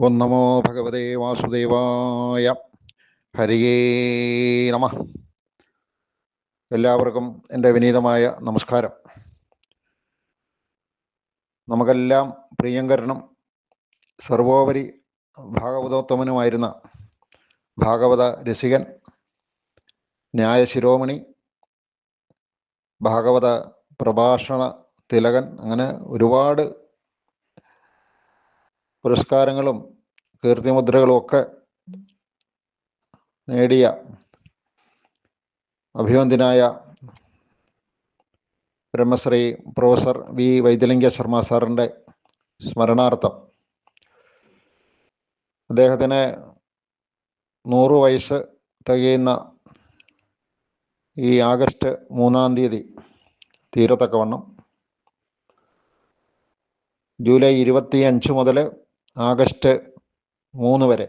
ഓം നമോ ഭഗവതേ വാസുദേവായ. ഹരിയേ നമ. എല്ലാവർക്കും എന്റെ വിനീതമായ നമസ്കാരം. നമുക്കെല്ലാം പ്രിയങ്കരനും സർവോപരി ഭാഗവതോത്തമനുമായിരുന്ന ഭാഗവത രസികൻ ന്യായശിരോമണി ഭാഗവത പ്രഭാഷണ തിലകൻ അങ്ങനെ ഒരുപാട് പുരസ്കാരങ്ങളും കീർത്തിമുദ്രകളും ഒക്കെ നേടിയ അഭിവന്ദ്യനായ ബ്രഹ്മശ്രീ പ്രൊഫസർ വി വൈദ്യലിംഗ ശർമ്മ സാറിന്റെ സ്മരണാർത്ഥം. അദ്ദേഹത്തിന് നൂറ് വയസ്സ് തികയുന്ന ഈ ആഗസ്റ്റ് മൂന്നാം തീയതി തീരത്തക്കവണ്ണം ജൂലൈ ഇരുപത്തി അഞ്ച് മുതൽ ആഗസ്റ്റ് മൂന്ന് വരെ.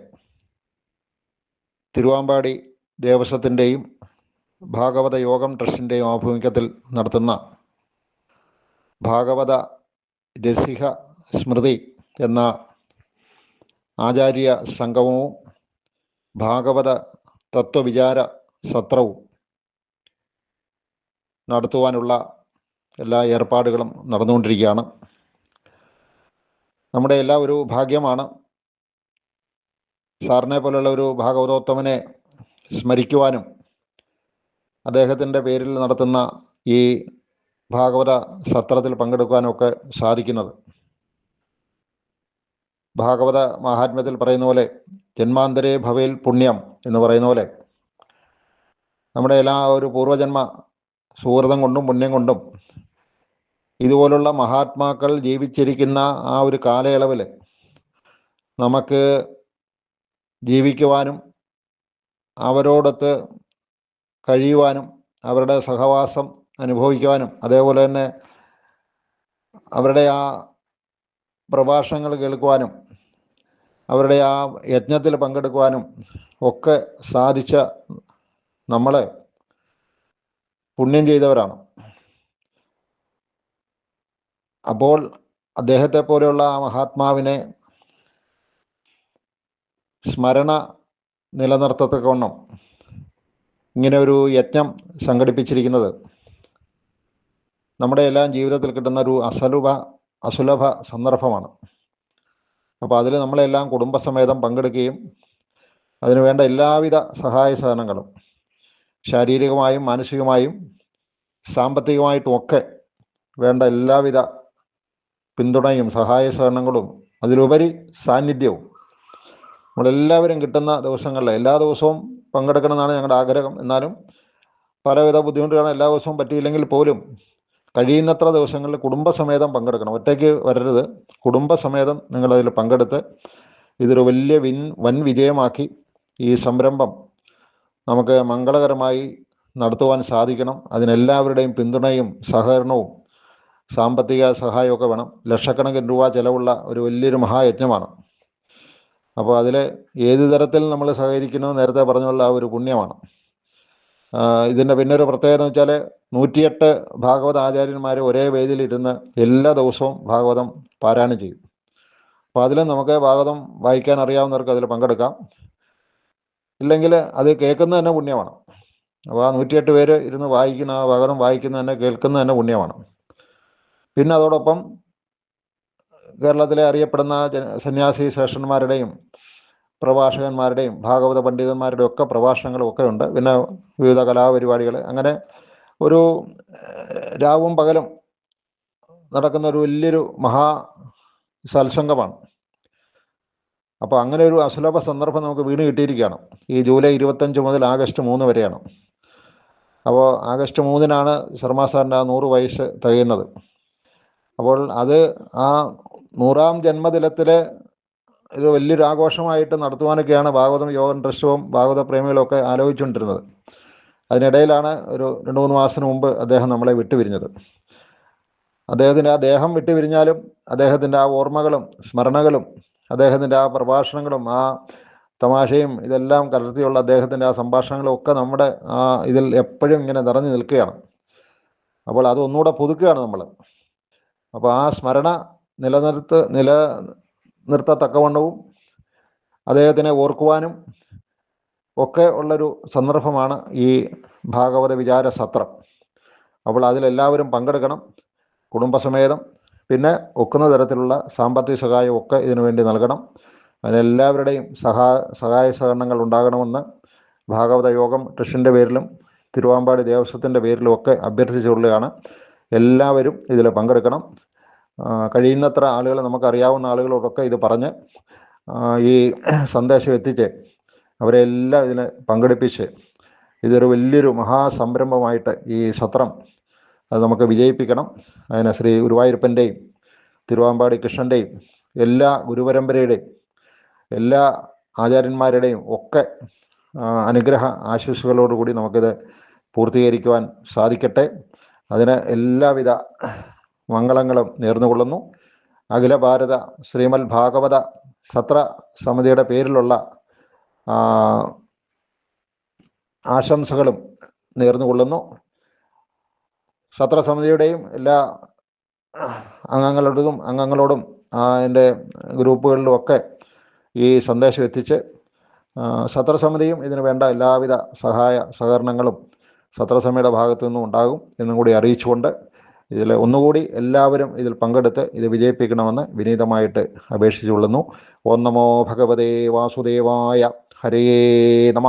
തിരുവാമ്പാടി ദേവസ്വത്തിന്റെയും ഭാഗവത യോഗം ട്രസ്റ്റിന്റെയും ആഭിമുഖ്യത്തിൽ നടത്തുന്ന ഭാഗവത രസിക സ്മൃതി എന്ന ആചാര്യ സംഗമവും ഭാഗവത തത്വവിചാര സത്രവും നടത്തുവാനുള്ള എല്ലാ ഏർപ്പാടുകളും നടന്നുകൊണ്ടിരിക്കുകയാണ്. നമ്മുടെ എല്ലാ ഒരു ഭാഗ്യമാണ്. സാറിനെ പോലുള്ള ഒരു ഭാഗവതോത്തമനെ സ്മരിക്കുവാനും അദ്ദേഹത്തിന്റെ പേരിൽ നടത്തുന്ന ഈ ഭാഗവത സത്രത്തിൽ പങ്കെടുക്കുവാനും ഒക്കെ സാധിക്കുന്നത്. ഭാഗവത മഹാത്മ്യത്തിൽ പറയുന്ന പോലെ ജന്മാന്തരേ ഭവയിൽ പുണ്യം എന്ന് പറയുന്ന പോലെ നമ്മുടെ എല്ലാ ഒരു പൂർവജന്മ സുഹൃതം കൊണ്ടും പുണ്യം കൊണ്ടും ഇതുപോലുള്ള മഹാത്മാക്കൾ ജീവിച്ചിരിക്കുന്ന ആ ഒരു കാലയളവിൽ നമുക്ക് ജീവിക്കുവാനും അവരോടൊത്ത് കഴിയുവാനും അവരുടെ സഹവാസം അനുഭവിക്കുവാനും അതേപോലെ തന്നെ അവരുടെ ആ പ്രഭാഷണങ്ങൾ കേൾക്കുവാനും അവരുടെ ആ യജ്ഞത്തിൽ പങ്കെടുക്കുവാനും ഒക്കെ സാധിച്ച നമ്മൾ പുണ്യം ചെയ്തവരാണ്. അപ്പോൾ അദ്ദേഹത്തെ പോലെയുള്ള ആ മഹാത്മാവിനെ സ്മരണ നിലനിർത്തത്തക്കവണ്ണം ഇങ്ങനെ ഒരു യജ്ഞം സംഘടിപ്പിച്ചിരിക്കുന്നത് നമ്മുടെ എല്ലാം ജീവിതത്തിൽ കിട്ടുന്ന ഒരു അസലുഭ അസുലഭ സന്ദർഭമാണ്. അപ്പോൾ അതിൽ നമ്മളെല്ലാം കുടുംബസമേതം പങ്കെടുക്കുകയും അതിനുവേണ്ട എല്ലാവിധ സഹായ സഹനങ്ങളും ശാരീരികമായും മാനസികമായും സാമ്പത്തികമായിട്ടും ഒക്കെ വേണ്ട എല്ലാവിധ പിന്തുണയും സഹായ സഹകരണങ്ങളും അതിലുപരി സാന്നിധ്യവും. നമ്മളെല്ലാവരും കിട്ടുന്ന ദിവസങ്ങളിൽ എല്ലാ ദിവസവും പങ്കെടുക്കണമെന്നാണ് ഞങ്ങളുടെ ആഗ്രഹം. എന്നാലും പലവിധ ബുദ്ധിമുട്ടുകളും എല്ലാ ദിവസവും പറ്റിയില്ലെങ്കിൽ പോലും കഴിയുന്നത്ര ദിവസങ്ങളിൽ കുടുംബസമേതം പങ്കെടുക്കണം. ഒറ്റയ്ക്ക് വരരുത്. കുടുംബസമേതം നിങ്ങളതിൽ പങ്കെടുത്ത് ഇതൊരു വലിയ വിൻ വൻ വിജയമാക്കി ഈ സംരംഭം നമുക്ക് മംഗളകരമായി നടത്തുവാൻ സാധിക്കണം. അതിനെല്ലാവരുടെയും പിന്തുണയും സഹകരണവും സാമ്പത്തിക സഹായമൊക്കെ വേണം. ലക്ഷക്കണക്കിന് രൂപ ചിലവുള്ള ഒരു വലിയൊരു മഹായജ്ഞമാണ്. അപ്പോൾ അതിൽ ഏത് തരത്തിൽ നമ്മൾ സഹകരിക്കുന്നത് നേരത്തെ പറഞ്ഞുള്ള ആ ഒരു പുണ്യമാണ്. ഇതിന്റെ പിന്നെ ഒരു പ്രത്യേകത എന്ന് വെച്ചാൽ നൂറ്റിയെട്ട് ഭാഗവത ആചാര്യന്മാർ ഒരേ വേദിയിൽ ഇരുന്ന് എല്ലാ ദിവസവും ഭാഗവതം പാരായണം ചെയ്യും. അപ്പോൾ അതിൽ നമുക്ക് ഭാഗവതം വായിക്കാൻ അറിയാവുന്നവർക്ക് അതിൽ പങ്കെടുക്കാം. ഇല്ലെങ്കിൽ അത് കേൾക്കുന്നത് തന്നെ പുണ്യമാണ്. അപ്പോൾ ആ നൂറ്റിയെട്ട് പേര് ഇരുന്ന് വായിക്കുന്ന ആ ഭാഗവതം വായിക്കുന്നത് തന്നെ കേൾക്കുന്നത് തന്നെ പുണ്യമാണ്. പിന്നെ അതോടൊപ്പം കേരളത്തിലെ അറിയപ്പെടുന്ന സന്യാസി ശ്രേഷ്ഠന്മാരുടെയും പ്രഭാഷകന്മാരുടെയും ഭാഗവത പണ്ഡിതന്മാരുടെയും ഒക്കെ പ്രഭാഷണങ്ങളും ഒക്കെ ഉണ്ട്. പിന്നെ വിവിധ കലാപരിപാടികൾ അങ്ങനെ ഒരു രാവും പകലും നടക്കുന്ന ഒരു വലിയൊരു മഹാ സത്സംഗമാണ്. അപ്പോൾ അങ്ങനെ ഒരു അസുലഭ സന്ദർഭം നമുക്ക് വീണ് കിട്ടിയിരിക്കുകയാണ്. ഈ ജൂലൈ ഇരുപത്തഞ്ച് മുതൽ ആഗസ്റ്റ് മൂന്ന് വരെയാണ്. അപ്പോൾ ആഗസ്റ്റ് മൂന്നിനാണ് ശർമ്മ സാറിന്റെ ആ നൂറ് വയസ്സ് തികയുന്നത്. അപ്പോൾ അത് ആ നൂറാം ജന്മദിനത്തിലെ ഒരു വലിയൊരു ആഘോഷമായിട്ട് നടത്തുവാനൊക്കെയാണ് ഭാഗവതം യോഗൻ ട്രസ്റ്റും ഭാഗവത പ്രേമികളൊക്കെ ആലോചിച്ചുകൊണ്ടിരുന്നത്. അതിനിടയിലാണ് ഒരു രണ്ട് മൂന്ന് മാസത്തിന് മുമ്പ് അദ്ദേഹം നമ്മളെ വിട്ടുപിരിഞ്ഞത്. അദ്ദേഹത്തിന്റെ ആ ദേഹം വിട്ടുപിരിഞ്ഞാലും അദ്ദേഹത്തിന്റെ ആ ഓർമ്മകളും സ്മരണകളും അദ്ദേഹത്തിന്റെ ആ പ്രഭാഷണങ്ങളും ആ തമാശയും ഇതെല്ലാം കലർത്തിയുള്ള അദ്ദേഹത്തിന്റെ ആ സംഭാഷണങ്ങളും ഒക്കെ നമ്മുടെ ആ ഇതിൽ എപ്പോഴും ഇങ്ങനെ നിറഞ്ഞു നിൽക്കുകയാണ്. അപ്പോൾ അത് ഒന്നുകൂടെ പുതുക്കുകയാണ് നമ്മൾ അപ്പോൾ ആ സ്മരണ നിലനിർത്ത് നില നിർത്തത്തക്കവണ്ണവും അദ്ദേഹത്തിനെ ഓർക്കുവാനും ഒക്കെ ഉള്ളൊരു സന്ദർഭമാണ് ഈ ഭാഗവത വിചാര സത്രം. അപ്പോൾ അതിലെല്ലാവരും പങ്കെടുക്കണം കുടുംബസമേതം പിന്നെ ഒക്കുന്ന തരത്തിലുള്ള സാമ്പത്തിക സഹായം ഒക്കെ ഇതിനു വേണ്ടി നൽകണം. അതിനെല്ലാവരുടെയും സഹാ സഹായ സഹകരണങ്ങൾ ഉണ്ടാകണമെന്ന് ഭാഗവത യോഗം ട്രസ്റ്റിന്റെ പേരിലും തിരുവാമ്പാടി ദേവസ്വത്തിന്റെ പേരിലും ഒക്കെ അഭ്യർത്ഥിച്ചുകൊള്ളുകയാണ്. എല്ലാവരും ഇതിൽ പങ്കെടുക്കണം. കഴിയുന്നത്ര ആളുകൾ നമുക്കറിയാവുന്ന ആളുകളോടൊക്കെ ഇത് പറഞ്ഞ് ഈ സന്ദേശം എത്തിച്ച് അവരെല്ലാം ഇതിനെ പങ്കെടുപ്പിച്ച് ഇതൊരു വലിയൊരു മഹാസംരംഭമായിട്ട് ഈ സത്രം അത് നമുക്ക് വിജയിപ്പിക്കണം. അതിന് ശ്രീ ഗുരുവായൂരപ്പന്റെയും തിരുവാമ്പാടി കൃഷ്ണന്റെയും എല്ലാ ഗുരുപരമ്പരയുടെയും എല്ലാ ആചാര്യന്മാരുടെയും ഒക്കെ അനുഗ്രഹ ആശീസ്സുകളോടുകൂടി നമുക്കിത് പൂർത്തീകരിക്കുവാൻ സാധിക്കട്ടെ. അതിന് എല്ലാവിധ മംഗളങ്ങളും നേർന്നുകൊള്ളുന്നു. അഖില ഭാരത ശ്രീമൽ ഭാഗവത സത്ര സമിതിയുടെ പേരിലുള്ള ആശംസകളും നേർന്നുകൊള്ളുന്നു. സത്ര സത്രസമിതിയുടെയും എല്ലാ അംഗങ്ങളോടും അംഗങ്ങളോടും എന്റെ ഗ്രൂപ്പുകളിലും ഒക്കെ ഈ സന്ദേശം എത്തിച്ച് സത്ര സത്രസമിതിയും ഇതിന് വേണ്ട എല്ലാവിധ സഹായ സഹകരണങ്ങളും സത്രസമിതിയുടെ ഭാഗത്തു നിന്നും ഉണ്ടാകും എന്നും കൂടി അറിയിച്ചുകൊണ്ട് ഇതിൽ ഒന്നുകൂടി എല്ലാവരും ഇതിൽ പങ്കെടുത്ത് ഇത് വിജയിപ്പിക്കണമെന്ന് വിനീതമായിട്ട് അപേക്ഷിച്ചുകൊള്ളുന്നു. ഓം നമോ ഭഗവതേ വാസുദേവായ ഹരേ നമ.